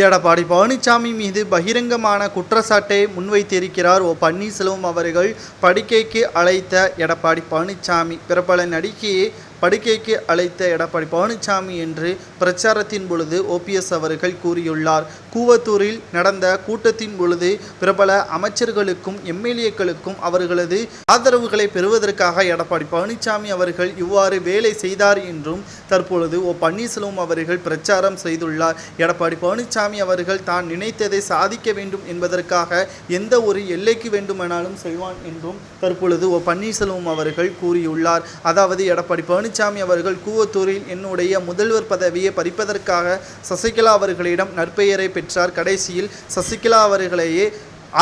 எடப்பாடி பழனிசாமி மீது பகிரங்கமான குற்றச்சாட்டை முன்வைத்திருக்கிறார் ஓ பன்னீர்செல்வம் அவர்கள் படுக்கைக்கு அழைத்த எடப்பாடி பழனிசாமி. பிரபல நடிகையை படுக்கைக்கு அழைத்த எடப்பாடி பழனிசாமி என்று பிரச்சாரத்தின் பொழுது ஓபிஎஸ் அவர்கள் கூறியுள்ளார். கூவத்தூரில் நடந்த கூட்டத்தின் பொழுது பிரபல அமைச்சர்களுக்கும் எம்எல்ஏக்களுக்கும் அவர்களது ஆதரவுகளை பெறுவதற்காக எடப்பாடி பழனிசாமி அவர்கள் இவ்வாறு வேலை செய்தார் என்றும் தற்பொழுது ஓ பன்னீர்செல்வம் அவர்கள் பிரச்சாரம் செய்துள்ளார். எடப்பாடி பழனிசாமி அவர்கள் தான் நினைத்ததை சாதிக்க வேண்டும் என்பதற்காக எந்த ஒரு எல்லைக்கு வேண்டுமானாலும் செல்வான் என்றும் தற்பொழுது ஓ பன்னீர்செல்வம் அவர்கள் கூறியுள்ளார். அதாவது எடப்பாடி பழனிசாமி அவர்கள் கூவத்தூரில் என்னுடைய முதல்வர் பதவியை பறிப்பதற்காக சசிகலா அவர்களிடம் நற்பெயரை பெற்றார். கடைசியில் சசிகலா அவர்களையே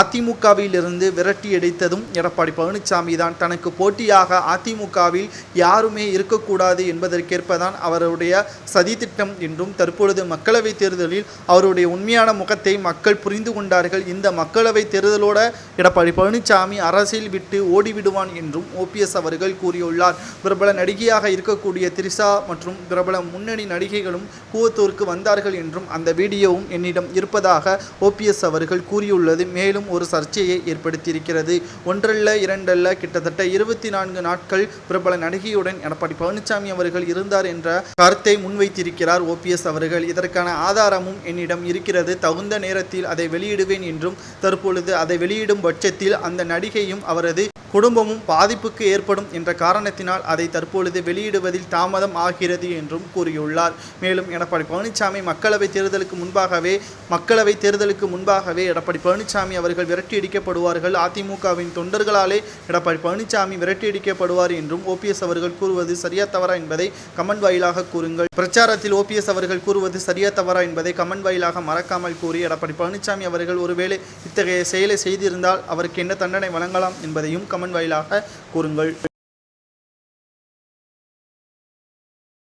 அதிமுகவிலிருந்து விரட்டி அடித்ததும் எடப்பாடி பழனிசாமி தான். தனக்கு போட்டியாக அதிமுகவில் யாருமே இருக்கக்கூடாது என்பதற்கேற்பதான் அவருடைய சதித்திட்டம் என்றும் தற்பொழுது மக்களவைத் தேர்தலில் அவருடைய உண்மையான முகத்தை மக்கள் புரிந்து கொண்டார்கள். இந்த மக்களவைத் தேர்தலோட எடப்பாடி பழனிசாமி அரசியல் விட்டு ஓடிவிடுவான் என்றும் ஓபிஎஸ் அவர்கள் கூறியுள்ளார். பிரபல நடிகையாக இருக்கக்கூடிய திரிசா மற்றும் பிரபல முன்னணி நடிகைகளும் கூவத்தூருக்கு வந்தார்கள் என்றும் அந்த வீடியோவும் என்னிடம் இருப்பதாக ஓபிஎஸ் அவர்கள் கூறியுள்ளது. மேலும் ஒரு சர்ச்சையை ஏற்படுத்தியிருக்கிறது. ஒன்றல்ல இரண்டல்ல கிட்டத்தட்ட இருபத்தி நான்கு நாட்கள் பிரபல நடிகையுடன் எடப்பாடி பழனிசாமி அவர்கள் இருந்தார் என்ற கருத்தை முன்வைத்திருக்கிறார் ஓபிஎஸ் அவர்கள். இதற்கான ஆதாரமும் என்னிடம் இருக்கிறது. தகுந்த நேரத்தில் அதை வெளியிடுவேன் என்றும் தற்பொழுது அதை வெளியிடும் பட்சத்தில் அந்த நடிகையும் அவரது குடும்பமும் பாதிப்புக்கு ஏற்படும் என்ற காரணத்தினால் அதை தற்பொழுது வெளியிடுவதில் தாமதம் ஆகிறது என்றும் கூறியுள்ளார். மேலும் எடப்பாடி பழனிசாமி மக்களவை தேர்தலுக்கு முன்பாகவே மக்களவை தேர்தலுக்கு முன்பாகவே எடப்பாடி பழனிசாமி அவர்கள் விரட்டியடிக்கப்படுவார்கள். அதிமுகவின் தொண்டர்களாலே எடப்பாடி பழனிசாமி விரட்டியடிக்கப்படுவார் என்றும் ஓபிஎஸ் அவர்கள் கூறுவது சரியா தவறா என்பதை கமெண்ட் வாயிலாக கூறுங்கள். பிரச்சாரத்தில் ஓபிஎஸ் அவர்கள் கூறுவது சரியா தவறா என்பதை கமெண்ட் வாயிலாக மறக்காமல் கூறி எடப்பாடி பழனிசாமி அவர்கள் ஒருவேளை இத்தகைய செயலை செய்திருந்தால் அவருக்கு என்ன தண்டனை வழங்கலாம் என்பதையும் கமெண்ட் வாயிலாக கூறுங்கள்.